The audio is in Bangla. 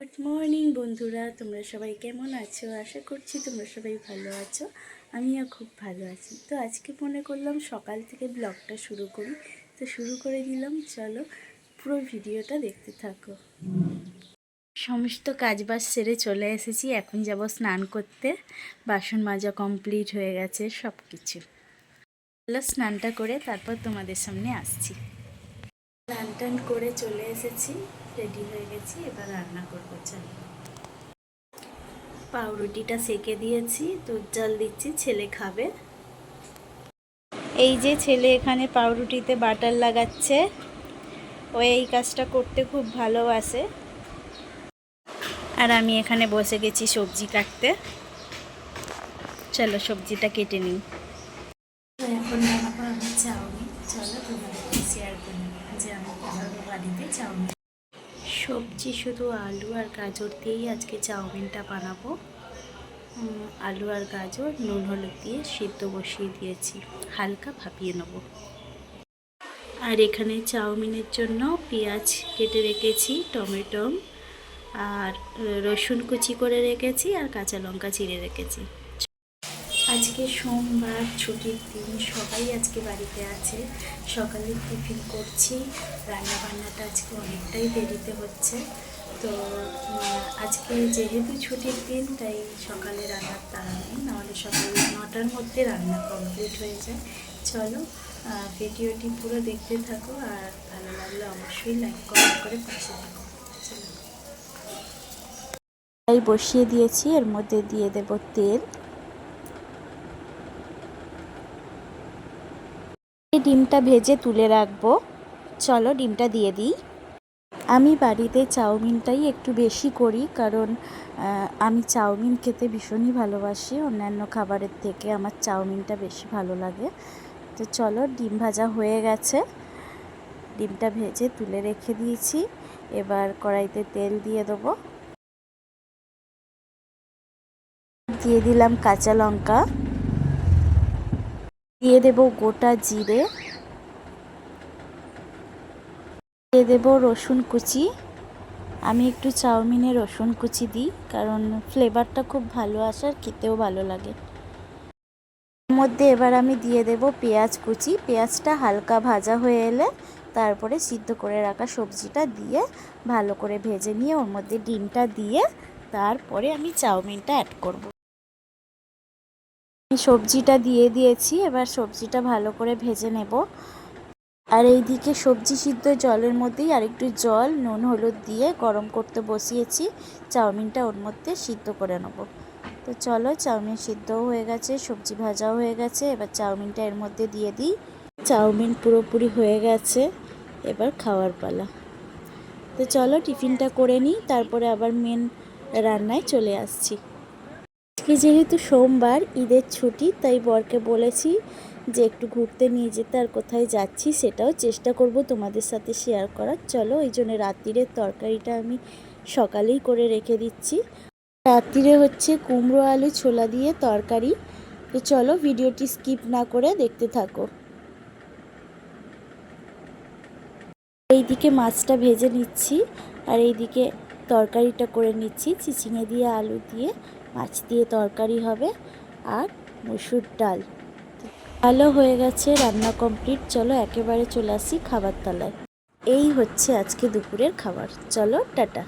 গুড মর্নিং বন্ধুরা। তোমরা সবাই কেমন আছো? আশা করছি তোমরা সবাই ভালো আছো। আমিও খুব ভালো আছি। তো আজকে মনে করলাম সকাল থেকে ব্লগটা শুরু করি। তো শুরু করে দিলাম। চলো পুরো ভিডিওটা দেখতে থাকো। সমস্ত কাজবাজ সেরে চলে এসেছি। এখন যাব স্নান করতে। বাসন মাজা কমপ্লিট হয়ে গেছে সব কিছু স্নানটা করে তারপর তোমাদের সামনে আসছি। স্নান টান করে চলে এসেছি রেডি হয়ে গেছি, এবার রান্না করব, চলো। পাউরুটিটা সেকে দিয়েছি, দুধ জল দিচ্ছি, ছেলে খাবে। এই যে ছেলে এখানে পাউরুটিতে বাটার লাগাচ্ছে, ও এই কাজটা করতে খুব ভালোবাসে। আর আমি এখানে বসে গেছি সবজি কাটতে। চলো সবজিটা কেটে নিই। এখন বানাবো আমি চাউমিন সবজি শুধু আলু আর গাজর দিয়েই আজকে চাউমিনটা বানাবো। আলু আর গাজর, নুন হলুদ দিয়ে সিদ্ধ বসিয়ে দিয়েছি। হালকা ভাপিয়ে নেব। আর এখানে চাউমিনের জন্য পেঁয়াজ কেটে রেখেছি, টমেটো, আর রসুন কুচি করে রেখেছি আর কাঁচা লঙ্কা চিড়ে রেখেছি। আজকে সোমবার, ছুটির দিন, সবাই আজকে বাড়িতে আছে। সকালে টিফিন করছি। রান্না বান্নাটা আজকে অনেকটাই দেরিতে হচ্ছে। তো আজকে যেহেতু ছুটির দিন, তাই সকালে রান্নার তাড়া নেই। নাহলে সকাল নটার মধ্যে রান্না কমপ্লিট হয়ে যায়। চলো ভিডিওটি পুরো দেখতে থাকো আর ভালো লাগলে অবশ্যই লাইক কমেন্ট করে পাশে থাকো। বসিয়ে দিয়েছি। এর মধ্যে দিয়ে দেব তেল। ডিমটা ভেজে তুলে রাখব। চলো ডিমটা দিয়ে দিই। আমি বাড়িতে চাউমিনটাই একটু বেশি করি, কারণ আমি চাউমিন খেতে ভীষণই ভালোবাসি। অন্যান্য খাবারের থেকে আমার চাউমিনটা বেশি ভালো লাগে। তো চলো ডিম ভাজা হয়ে গেছে। ডিমটা ভেজে তুলে রেখে দিয়েছি। এবার কড়াইতে তেল দিয়ে দেবো। দিয়ে দিলাম কাঁচা লঙ্কা। দিয়ে দেব গোটা জিরে। দিয়ে দেব রসুন কুচি। আমি একটু চাউমিনে রসুন কুচি দিই, কারণ ফ্লেভারটা খুব ভালো আসে আর খেতেও ভালো লাগে। এর মধ্যে এবার আমি দিয়ে দেব পেঁয়াজ কুচি। পেঁয়াজটা হালকা ভাজা হয়ে এলে তারপরে সিদ্ধ করে রাখা সবজিটা দিয়ে ভালো করে ভেজে নিয়ে ওর মধ্যে ডিমটা দিয়ে তারপরে আমি চাউমিনটা অ্যাড করব। সবজিটা দিয়ে দিয়েছি, এবার সবজিটা ভালো করে ভেজে নেব। আর এইদিকে সবজি সিদ্ধ জলের মধ্যেই আরেকটু জল, নুন, হলুদ দিয়ে গরম করতে বসিয়েছি। চাউমিনটা ওর মধ্যে সিদ্ধ করে নেব। তো চলো, চাউমিন সিদ্ধও হয়ে গেছে, সবজি ভাজাও হয়ে গেছে, এবার চাউমিনটা এর মধ্যে দিয়ে দিই। চাউমিন পুরোপুরি হয়ে গেছে, এবার খাওয়ার পালা। তো চলো, টিফিনটা করে নিই, তারপরে আবার মেন রান্নায় চলে আসছি। আজকে যেহেতু সোমবার, ঈদের ছুটি, তাই বরকে বলেছি যে একটু ঘুরতে নিয়ে যেতে আর কোথায় যাচ্ছি সেটাও চেষ্টা করব তোমাদের সাথে শেয়ার করার। চলো, এই জন্য রাত্রিরের তরকারিটা আমি সকালেই করে রেখে দিচ্ছি। রাত্রিরে হচ্ছে কুমড়ো আলু ছোলা দিয়ে তরকারি। তো চলো, ভিডিওটি স্কিপ না করে দেখতে থাকো। এইদিকে মাছটা ভেজে নিচ্ছি আর এইদিকে তরকারিটা করে নিচ্ছি, চিচিঙে দিয়ে আলু দিয়ে। মাছ দিয়ে তরকারি হবে আর মসুর ডাল। ভালো হয়ে গেছে, রান্না কমপ্লিট চলো একেবারে চলে আসি খাবার তলায়। এই হচ্ছে আজকে দুপুরের খাবার। চলো, টাটা।